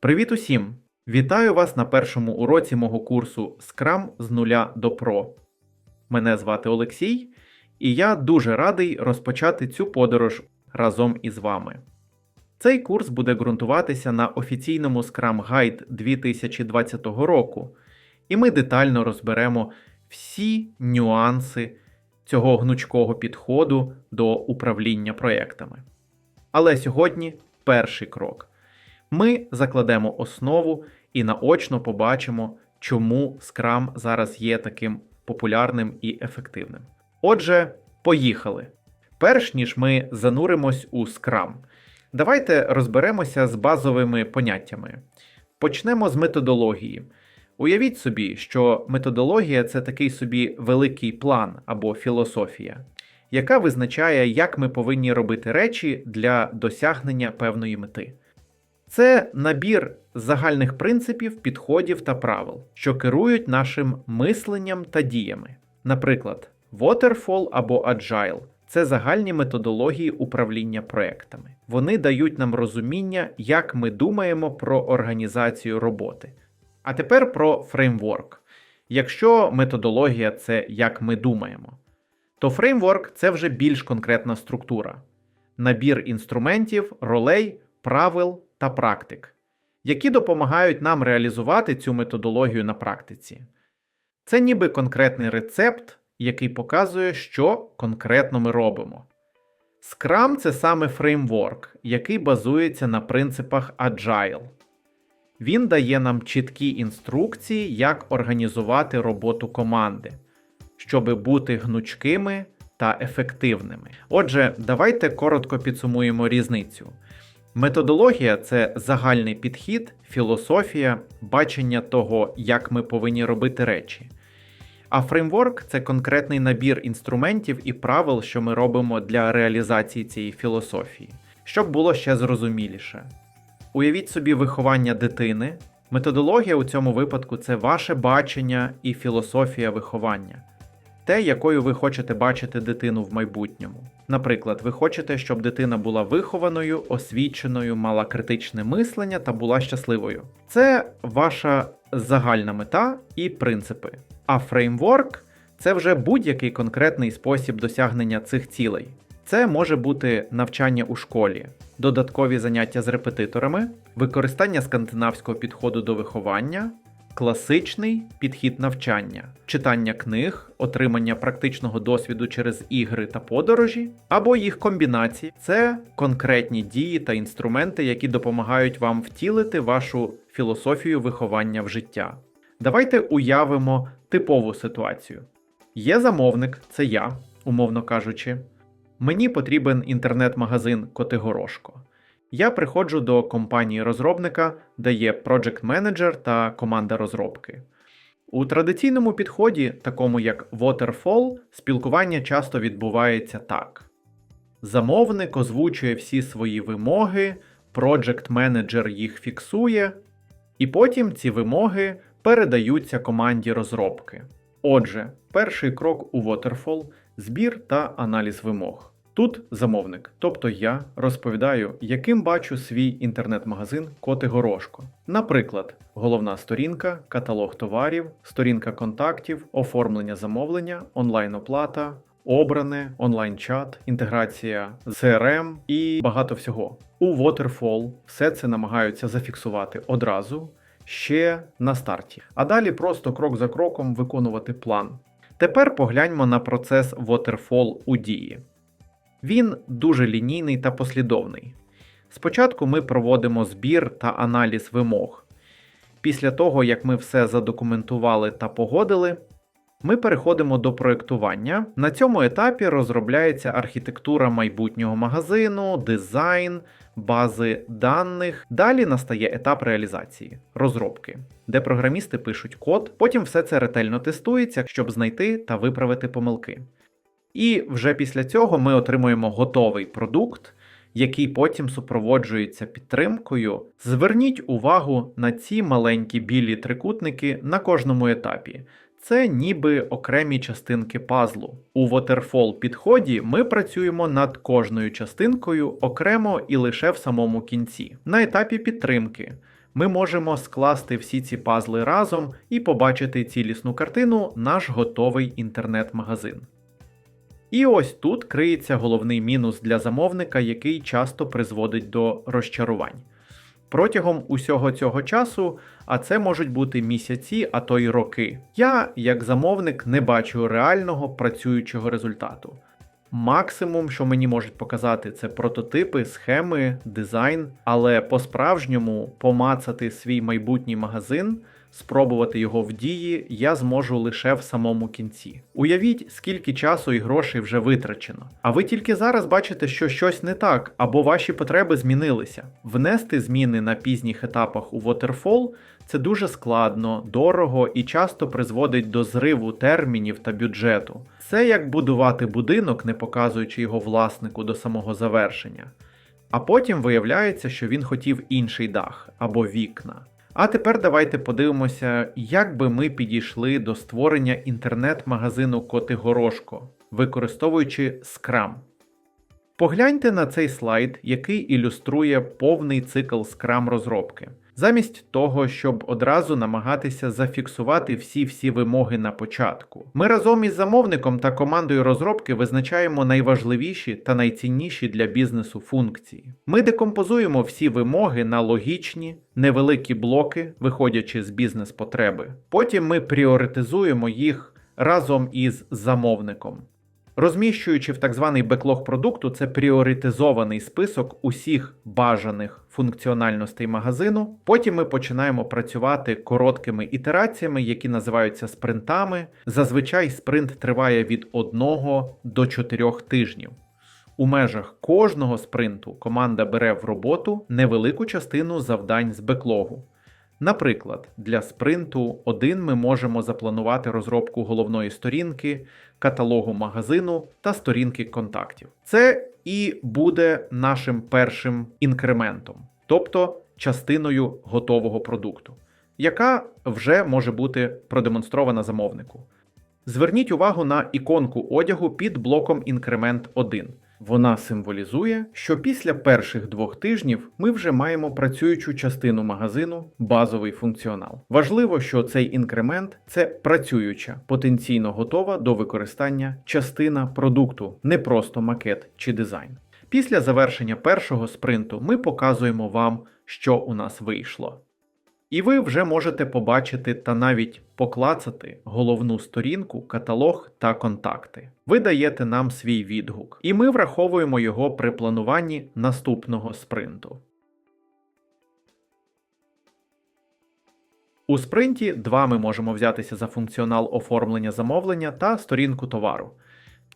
Привіт усім! Вітаю вас на першому уроці мого курсу Scrum з нуля до Pro. Мене звати Олексій, і я дуже радий розпочати цю подорож разом із вами. Цей курс буде ґрунтуватися на офіційному Scrum Guide 2020 року, і ми детально розберемо всі нюанси цього гнучкого підходу до управління проєктами. Але сьогодні перший крок. Ми закладемо основу і наочно побачимо, чому Scrum зараз є таким популярним і ефективним. Отже, поїхали. Перш ніж ми зануримось у Scrum, давайте розберемося з базовими поняттями. Почнемо з методології. Уявіть собі, що методологія це такий собі великий план або філософія, яка визначає, як ми повинні робити речі для досягнення певної мети. Це набір загальних принципів, підходів та правил, що керують нашим мисленням та діями. Наприклад, Waterfall або Agile це загальні методології управління проектами. Вони дають нам розуміння, як ми думаємо про організацію роботи. А тепер про фреймворк. Якщо методологія це як ми думаємо, то фреймворк це вже більш конкретна структура, набір інструментів, ролей, правил та практик, які допомагають нам реалізувати цю методологію на практиці. Це ніби конкретний рецепт, який показує, що конкретно ми робимо. Scrum – це саме фреймворк, який базується на принципах Agile. Він дає нам чіткі інструкції, як організувати роботу команди, щоб бути гнучкими та ефективними. Отже, давайте коротко підсумуємо різницю. Методологія це загальний підхід, філософія, бачення того, як ми повинні робити речі. А фреймворк це конкретний набір інструментів і правил, що ми робимо для реалізації цієї філософії, щоб було ще зрозуміліше. Уявіть собі виховання дитини. Методологія у цьому випадку це ваше бачення і філософія виховання, те, якою ви хочете бачити дитину в майбутньому. Наприклад, ви хочете, щоб дитина була вихованою, освіченою, мала критичне мислення та була щасливою. Це ваша загальна мета і принципи. А фреймворк це вже будь-який конкретний спосіб досягнення цих цілей. Це може бути навчання у школі, додаткові заняття з репетиторами, використання скандинавського підходу до виховання, класичний підхід навчання, читання книг, отримання практичного досвіду через ігри та подорожі, або їх комбінації це конкретні дії та інструменти, які допомагають вам втілити вашу філософію виховання в життя. Давайте уявимо типову ситуацію. Є замовник, це я, умовно кажучи. Мені потрібен інтернет-магазин Котигорошко. Я приходжу до компанії розробника, де є Project Manager та команда розробки. У традиційному підході, такому як Waterfall, спілкування часто відбувається так: замовник озвучує всі свої вимоги, Project Manager їх фіксує, і потім ці вимоги передаються команді розробки. Отже, перший крок у Waterfall збір та аналіз вимог. Тут замовник, тобто я розповідаю, яким бачу свій інтернет-магазин Коти Горошко. Наприклад, головна сторінка, каталог товарів, сторінка контактів, оформлення замовлення, онлайн-оплата, обране, онлайн-чат, інтеграція з CRM і багато всього. У Waterfall все це намагаються зафіксувати одразу, ще на старті. А далі просто крок за кроком виконувати план. Тепер погляньмо на процес Waterfall у дії. Він дуже лінійний та послідовний. Спочатку ми проводимо збір та аналіз вимог. Після того, як ми все задокументували та погодили, ми переходимо до проєктування. На цьому етапі розробляється архітектура майбутнього магазину, дизайн, бази даних. Далі настає етап реалізації розробки, де програмісти пишуть код, потім все це ретельно тестується, щоб знайти та виправити помилки. І вже після цього ми отримуємо готовий продукт, який потім супроводжується підтримкою. Зверніть увагу на ці маленькі білі трикутники на кожному етапі. це ніби окремі частинки пазлу. У Waterfall підході ми працюємо над кожною частинкою окремо і лише в самому кінці. На етапі підтримки ми можемо скласти всі ці пазли разом і побачити цілісну картину наш готовий інтернет-магазин. І ось тут криється головний мінус для замовника, який часто призводить до розчарувань. Протягом усього цього часу, а це можуть бути місяці, а то й роки. Я, як замовник, не бачу реального працюючого результату. Максимум, що мені можуть показати, це прототипи, схеми, дизайн, але по-справжньому помацати свій майбутній магазин, спробувати його в дії я зможу лише в самому кінці. Уявіть, скільки часу і грошей вже витрачено. А ви тільки зараз бачите, що щось не так, або ваші потреби змінилися. Внести зміни на пізніх етапах у Waterfall це дуже складно, дорого і часто призводить до зриву термінів та бюджету. Це як будувати будинок, не показуючи його власнику до самого завершення. А потім виявляється, що він хотів інший дах або вікна. А тепер давайте подивимося, як би ми підійшли до створення інтернет-магазину Коти Горошко, використовуючи Scrum. Погляньте на цей слайд, який ілюструє повний цикл Scrum розробки. Замість того, щоб одразу намагатися зафіксувати всі-всі вимоги на початку. Ми разом із замовником та командою розробки визначаємо найважливіші та найцінніші для бізнесу функції. Ми декомпозуємо всі вимоги на логічні, невеликі блоки, виходячи з бізнес-потреби. Потім ми пріоритизуємо їх разом із замовником. Розміщуючи в так званий беклог продукту, це пріоритизований список усіх бажаних функціональностей магазину. Потім ми починаємо працювати короткими ітераціями, які називаються спринтами. Зазвичай спринт триває від 1 до 4 тижнів. У межах кожного спринту команда бере в роботу невелику частину завдань з беклогу. Наприклад, для спринту 1 ми можемо запланувати розробку головної сторінки, каталогу магазину та сторінки контактів. Це і буде нашим першим інкрементом, тобто частиною готового продукту, яка вже може бути продемонстрована замовнику. Зверніть увагу на іконку одягу під блоком інкремент 1. Вона символізує, що після перших двох тижнів ми вже маємо працюючу частину магазину, базовий функціонал. Важливо, що цей інкремент це працююча, потенційно готова до використання частина продукту, не просто макет чи дизайн. Після завершення першого спринту ми показуємо вам, що у нас вийшло. І ви вже можете побачити та навіть поклацати головну сторінку, каталог та контакти. Ви даєте нам свій відгук, і ми враховуємо його при плануванні наступного спринту. У спринті 2 ми можемо взятися за функціонал оформлення замовлення та сторінку товару.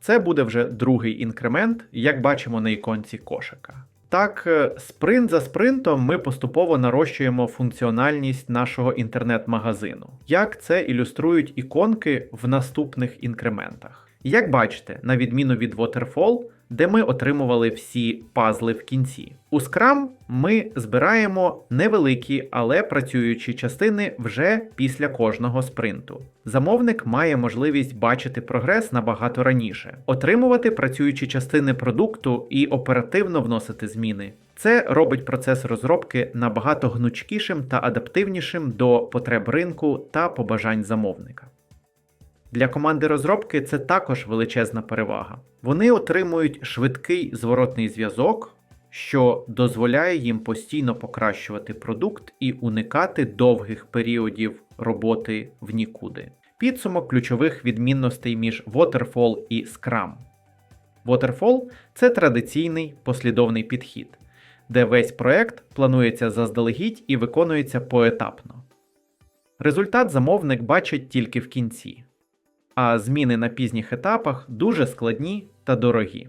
Це буде вже другий інкремент, як бачимо на іконці кошика. Так, е, спринт за спринтом ми поступово нарощуємо функціональність нашого інтернет-магазину. Як це ілюструють іконки в наступних інкрементах. Як бачите, на відміну від Waterfall, де ми отримували всі пазли в кінці. У Scrum ми збираємо невеликі, але працюючі частини вже після кожного спринту. Замовник має можливість бачити прогрес набагато раніше, отримувати працюючі частини продукту і оперативно вносити зміни. Це робить процес розробки набагато гнучкішим та адаптивнішим до потреб ринку та побажань замовника. Для команди розробки це також величезна перевага. Вони отримують швидкий зворотний зв'язок, що дозволяє їм постійно покращувати продукт і уникати довгих періодів роботи в нікуди. Підсумок ключових відмінностей між Waterfall і Scrum. Waterfall це традиційний послідовний підхід, де весь проект планується заздалегідь і виконується поетапно. Результат замовник бачить тільки в кінці а зміни на пізніх етапах дуже складні та дорогі.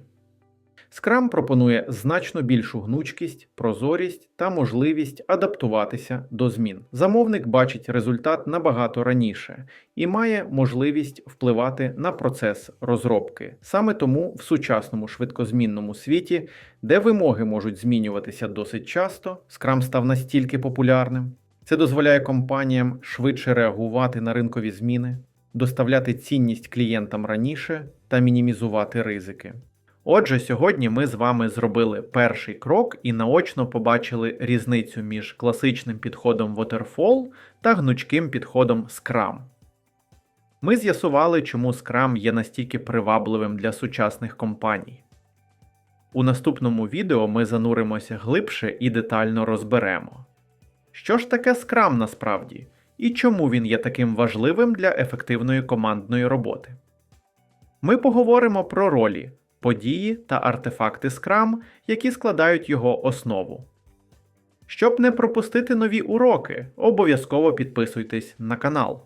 Scrum пропонує значно більшу гнучкість, прозорість та можливість адаптуватися до змін. Замовник бачить результат набагато раніше і має можливість впливати на процес розробки. Саме тому в сучасному швидкозмінному світі, де вимоги можуть змінюватися досить часто, Scrum став настільки популярним. Це дозволяє компаніям швидше реагувати на ринкові зміни, доставляти цінність клієнтам раніше та мінімізувати ризики. Отже, сьогодні ми з вами зробили перший крок і наочно побачили різницю між класичним підходом Waterfall та гнучким підходом Scrum. Ми з'ясували, чому Scrum є настільки привабливим для сучасних компаній. У наступному відео ми зануримося глибше і детально розберемо. Що ж таке Scrum насправді, і чому він є таким важливим для ефективної командної роботи? Ми поговоримо про ролі, події та артефакти Scrum, які складають його основу. Щоб не пропустити нові уроки, обов'язково підписуйтесь на канал.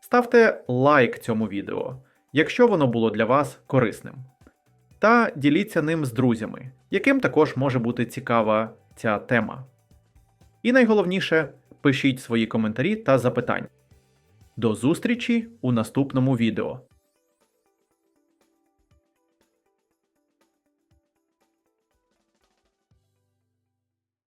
Ставте лайк цьому відео, якщо воно було для вас корисним. Та діліться ним з друзями, яким також може бути цікава ця тема. І найголовніше, пишіть свої коментарі та запитання. До зустрічі у наступному відео.